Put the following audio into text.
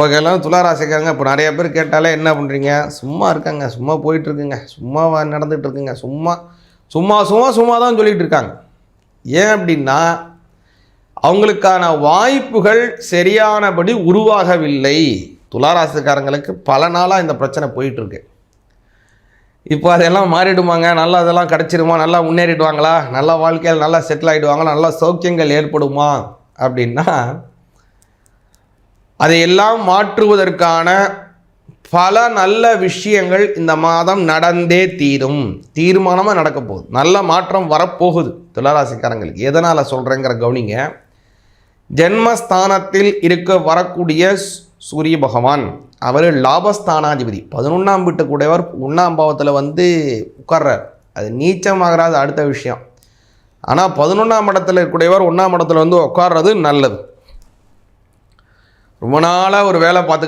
இப்போ எல்லாம் துளாராசிக்காரங்க இப்போ நிறைய பேர் கேட்டாலே என்ன பண்ணுறீங்க சும்மா இருக்காங்க. சும்மா போயிட்டுருக்குங்க. சும்மா நடந்துகிட்டு இருக்குங்க சும்மா சும்மா சும்மா சும்மா தான் சொல்லிகிட்டு இருக்காங்க ஏன் அப்படின்னா அவங்களுக்கான வாய்ப்புகள் சரியானபடி உருவாகவில்லை. துளாராசிக்காரங்களுக்கு பல நாளாக இந்த பிரச்சனை போயிட்டுருக்கு. இப்போ அதெல்லாம் மாறிடுமாங்க. நல்லா அதெல்லாம் கிடச்சிருமா? நல்லா முன்னேறிடுவாங்களா? நல்லா வாழ்க்கையில் நல்லா செட்டில் ஆகிடுவாங்களா நல்லா சௌக்கியங்கள் ஏற்படுமா? அப்படின்னா அதையெல்லாம் மாற்றுவதற்கான பல நல்ல விஷயங்கள் இந்த மாதம் நடந்தே தீரும். தீர்மானமாக நடக்க போகுது. நல்ல மாற்றம் வரப்போகுது துளாராசிக்காரங்களுக்கு. எதனால் சொல்கிறேங்கிற கவனிங்க. ஜென்மஸ்தானத்தில் இருக்க வரக்கூடிய சு- சூரிய பகவான் அவர் லாபஸ்தானாதிபதி. பதினொன்றாம் வீட்டு கூடையவர் ஒன்றாம் பாவத்தில் வந்து உட்கார்றார். அது நீச்சமாகறாது அடுத்த விஷயம். ஆனால் பதினொன்றாம் இடத்துல இருக்கக்கூடியவர் ஒன்றாம் இடத்துல வந்து உட்கார்றது நல்லது. ரொம்ப நாளாக ஒரு வேலை பார்த்து